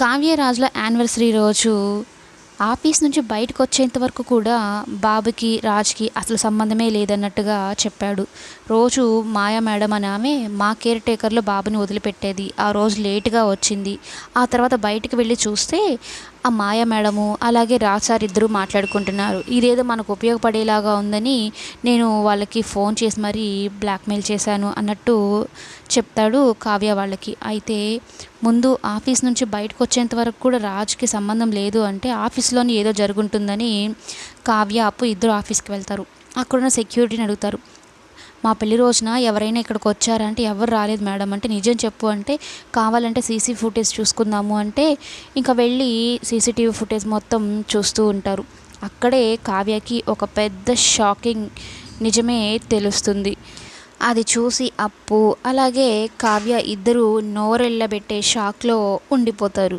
కావ్యరాజుల anniversary రోజు office నుంచి బయటకు వచ్చేంత వరకు కూడా బాబుకి రాజ్కి అసలు సంబంధమే లేదన్నట్టుగా చెప్పాడు. రోజు మాయా మేడం అని ఆమె మా కేర్ టేకర్లో బాబుని వదిలిపెట్టేది. ఆ రోజు లేటుగా వచ్చింది. ఆ తర్వాత బయటకు వెళ్ళి చూస్తే ఆ మాయా మేడము అలాగే రాజ్ సార్ ఇద్దరూ మాట్లాడుకుంటున్నారు. ఇదేదో మనకు ఉపయోగపడేలాగా ఉందని నేను వాళ్ళకి ఫోన్ చేసి మరీ బ్లాక్మెయిల్ చేశాను అన్నట్టు చెప్తాడు కావ్య వాళ్ళకి. అయితే ముందు ఆఫీస్ నుంచి బయటకు వచ్చేంత వరకు కూడా రాజ్కి సంబంధం లేదు అంటే ఆఫీస్ ఆఫీస్లోని ఏదో జరుగుంటుందని కావ్య అప్పు ఇద్దరు ఆఫీస్కి వెళ్తారు. అక్కడున్న సెక్యూరిటీని అడుగుతారు. మా పెళ్ళి రోజున ఎవరైనా ఇక్కడికి వచ్చారంటే ఎవరు రాలేదు మేడం అంటే నిజం చెప్పు అంటే కావాలంటే సీసీ ఫుటేజ్ చూసుకుందాము అంటే ఇంకా వెళ్ళి సీసీటీవీ ఫుటేజ్ మొత్తం చూస్తూ ఉంటారు. అక్కడే కావ్యకి ఒక పెద్ద షాకింగ్ నిజమే తెలుస్తుంది. అది చూసి అప్పు అలాగే కావ్య ఇద్దరు నోరెళ్ళబెట్టే షాక్లో ఉండిపోతారు.